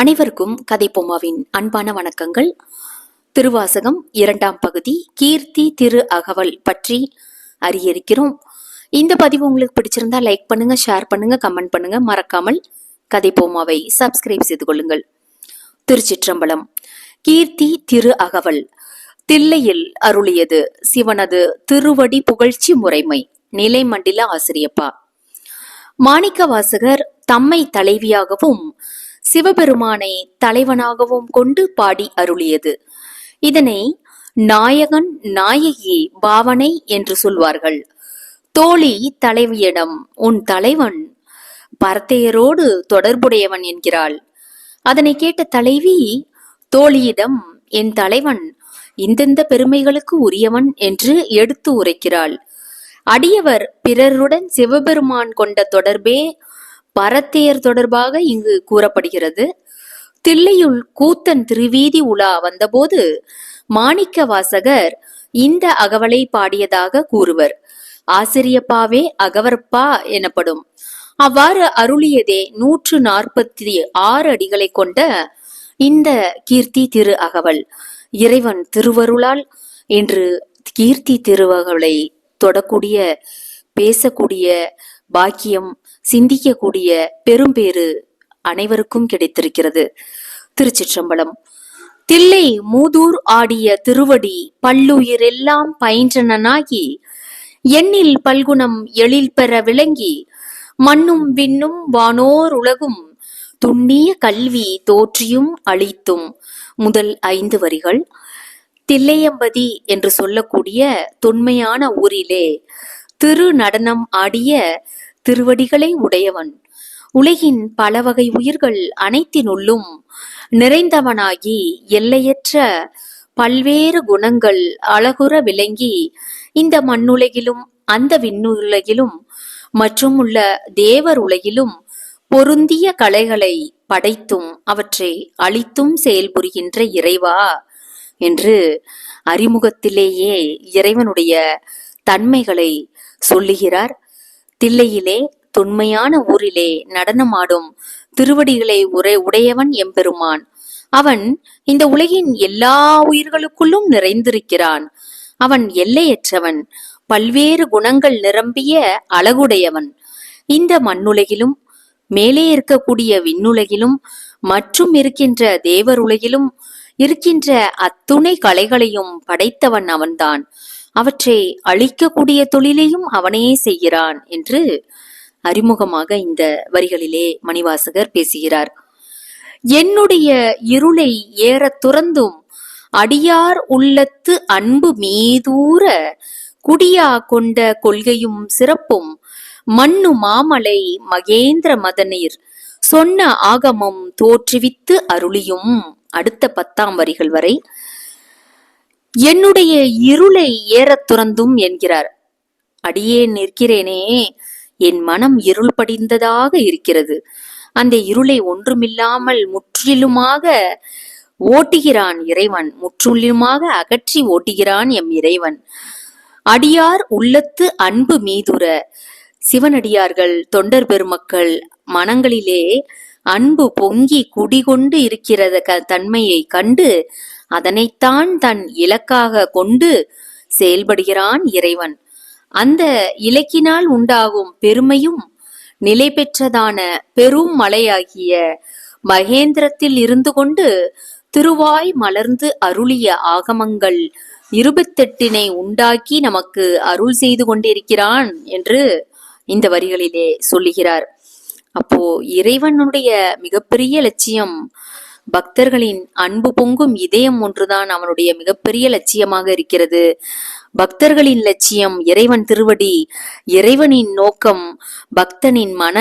அனைவருக்கும் கதைப்பொம்மாவின் அன்பான வணக்கங்கள். திருவாசகம் இரண்டாம் பகுதி கீர்த்தி திரு அகவல் பற்றி அறிய இருக்கிறோம் இந்த பதிவு உங்களுக்கு பிடிச்சிருந்தா லைக் பண்ணுங்க ஷேர் பண்ணுங்க கமெண்ட் பண்ணுங்க. மறக்காமல் கதை பொம்மாவை சப்ஸ்கிரைப் செய்து கொள்ளுங்கள். திருச்சிற்றம்பலம். கீர்த்தி திரு அகவல் தில்லையில் அருளியது சிவனது திருவடி புகழ்ச்சி முறைமை நிலைமண்டில ஆசிரியப்பா. மாணிக்க வாசகர் தம்மை தலைவியாகவும் சிவபெருமானை தலைவனாகவும் கொண்டு பாடி அருளியது. இதனை நாயகன் நாயகி பாவனை என்று சொல்வார்கள். தோழி தலைவியிடம் உன் தலைவன் பரத்தையரோடு தொடர்புடையவன் என்கிறாள். அதனை கேட்ட தலைவி தோழியிடம் என் தலைவன் இந்தெந்த பெருமைகளுக்கு உரியவன் என்று எடுத்து உரைக்கிறாள். அடியவர் பிறருடன் சிவபெருமான் கொண்ட தொடர்பே பரத்தியர் தொடர்பாக இங்கு கூறப்படுகிறது. தில்லையுள் கூத்தன் திருவீதி உலா வந்தபோது மாணிக்க வாசகர் இந்த அகவலை பாடியதாக கூறுவர். ஆசிரியப்பாவே அகவற்பா எனப்படும். அவ்வாறு அருளியதே நூற்று நாற்பத்தி ஆறு அடிகளை கொண்ட இந்த கீர்த்தி திரு அகவல். இறைவன் திருவருளால் இன்று கீர்த்தி திருவகவலை தொடக்கூடிய பேசக்கூடிய பாக்கியம் சிந்திக்கக்கூடிய பெரும்பேறு அனைவருக்கும் கிடைத்திருக்கிறது. திருச்சிற்றம்பலம். தில்லை மூதூர் ஆடிய திருவடி பல்லுயிர் எல்லாம் பயின்றனாகி எண்ணில் பல்குணம் எழில் பெற விளங்கி மண்ணும் விண்ணும் வானோர் உலகும் துண்ணிய கல்வி தோற்றியும் அழித்தும் முதல் ஐந்து வரிகள். தில்லையம்பதி என்று சொல்லக்கூடிய தொன்மையான ஊரிலே திரு நடனம் ஆடிய திருவடிகளை உடையவன். உலகின் பல வகை உயிர்கள் அனைத்தினுள்ளும் நிறைந்தவனாகி எல்லையற்ற பல்வேறு குணங்கள் அழகுற விளங்கி இந்த மண்ணுலகிலும் அந்த விண்ணுலகிலும் மற்றும் உள்ள தேவர் உலகிலும் பொருந்திய கலைகளை படைத்தும் அவற்றை அழித்தும் செயல்புரிகின்ற இறைவா என்று அறிமுகத்திலேயே இறைவனுடைய தன்மைகளை சொல்லுகிறார் தில்லையிலே தொன்மையான ஊரிலே நடனமாடும் திருவடிகளை உரை உடையவன் எம்பெருமான். அவன் இந்த உலகின் எல்லா உயிர்களுக்குள்ளும் நிறைந்திருக்கிறான். அவன் எல்லையற்றவன் பல்வேறு குணங்கள் நிரம்பிய அழகுடையவன். இந்த மண்ணுலகிலும் மேலே இருக்கக்கூடிய விண்ணுலகிலும் மற்றும் இருக்கின்ற தேவர் உலகிலும் இருக்கின்ற அத்துணை கலைகளையும் படைத்தவன் அவன்தான். அவற்றை அழிக்கக்கூடிய தொழிலையும் அவனே செய்கிறான் என்று அறிமுகமாக இந்த வரிகளிலே மணிவாசகர் பேசுகிறார். என்னுடைய இருளை ஏற துறந்தும் அடியார் உள்ளத்து அன்பு மீதூர குடியா கொண்ட கொள்கையும் சிறப்பும் மண்ணு மாமலை மகேந்திர மதனீர் சொன்ன ஆகமம் தோற்றுவித்து அருளியும் அடுத்த பத்தாம் வரிகள் வரை என்னுடைய இருளை ஏறத் துறந்தும் என்கிறார். அடியே நிற்கிறேனே என் மனம் இருள் படிந்ததாக இருக்கிறது. அந்த இருளை ஒன்றுமில்லாமல் முற்றிலுமாக ஓட்டுகிறான் இறைவன். முற்றிலுமாக அகற்றி ஓட்டுகிறான் எம் இறைவன். அடியார் உள்ளத்து அன்பு மீதுர சிவனடியார்கள் தொண்டர் பெருமக்கள் மனங்களிலே அன்பு பொங்கி குடிகொண்டு இருக்கிறத க தன்மையை கண்டு அதனைத்தான் தன் இலக்காக கொண்டு செயல்படுகிறான் இறைவன். அந்த இலக்கினால் உண்டாகும் பெருமையும் நிலை பெற்றதான பெரும் மலையாகிய மகேந்திரத்தில் இருந்து கொண்டு திருவாய் மலர்ந்து அருளிய ஆகமங்கள் இருபத்தெட்டினை உண்டாக்கி நமக்கு அருள் செய்து கொண்டிருக்கிறான் என்று இந்த வரிகளிலே சொல்லுகிறார். அப்போ இறைவனுடைய மிகப்பெரிய லட்சியம் பக்தர்களின் அன்பு பொங்கும் இதயம் ஒன்றுதான் அவனுடைய மிகப்பெரிய லட்சியமாக இருக்கிறது. பக்தர்களின் லட்சியம் இறைவன் திருவடி இறைவனின் நோக்கம் பக்தனின் மன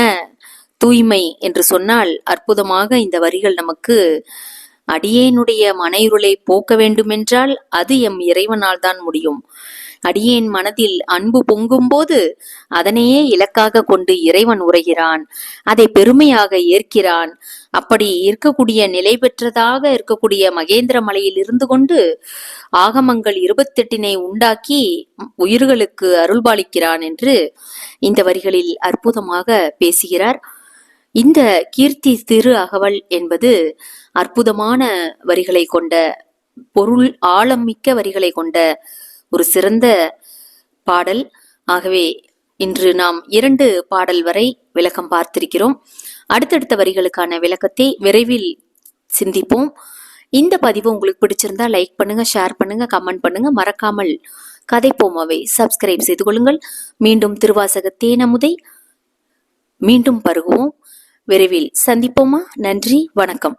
தூய்மை என்று சொன்னால் அற்புதமாக இந்த வரிகள் நமக்கு அடியேனுடைய மனையுருளை போக்க வேண்டுமென்றால் அது எம் இறைவனால் தான் முடியும். அடியேன் மனதில் அன்பு பொங்கும்போது அதனையே இலக்காக கொண்டு இறைவன் உரைகிறான். அதை பெருமையாக ஏற்கிறான். அப்படி இருக்கக்கூடிய நிலை பெற்றதாக இருக்கக்கூடிய மகேந்திர மலையில் இருந்து கொண்டு ஆகமங்கள் இருபத்தெட்டினை உண்டாக்கி உயிர்களுக்கு அருள்பாலிக்கிறான் என்று இந்த வரிகளில் அற்புதமாக பேசுகிறார். இந்த கீர்த்தி திரு அகவல் என்பது அற்புதமான வரிகளை கொண்ட பொருள் ஆழம் மிக்க வரிகளை கொண்ட ஒரு சிறந்த பாடல். ஆகவே இன்று நாம் இரண்டு பாடல் வரை விளக்கம் பார்த்திருக்கிறோம். அடுத்தடுத்த வரிகளுக்கான விளக்கத்தை விரைவில் சிந்திப்போம். இந்த பதிவு உங்களுக்கு பிடிச்சிருந்தா லைக் பண்ணுங்க ஷேர் பண்ணுங்க கமெண்ட் பண்ணுங்க. மறக்காமல் கதைப்போமாவை சப்ஸ்கிரைப் செய்து கொள்ளுங்கள். மீண்டும் திருவாசக தேனமுதை மீண்டும் பருகுவோம். விரைவில் சந்திப்போமா? நன்றி வணக்கம்.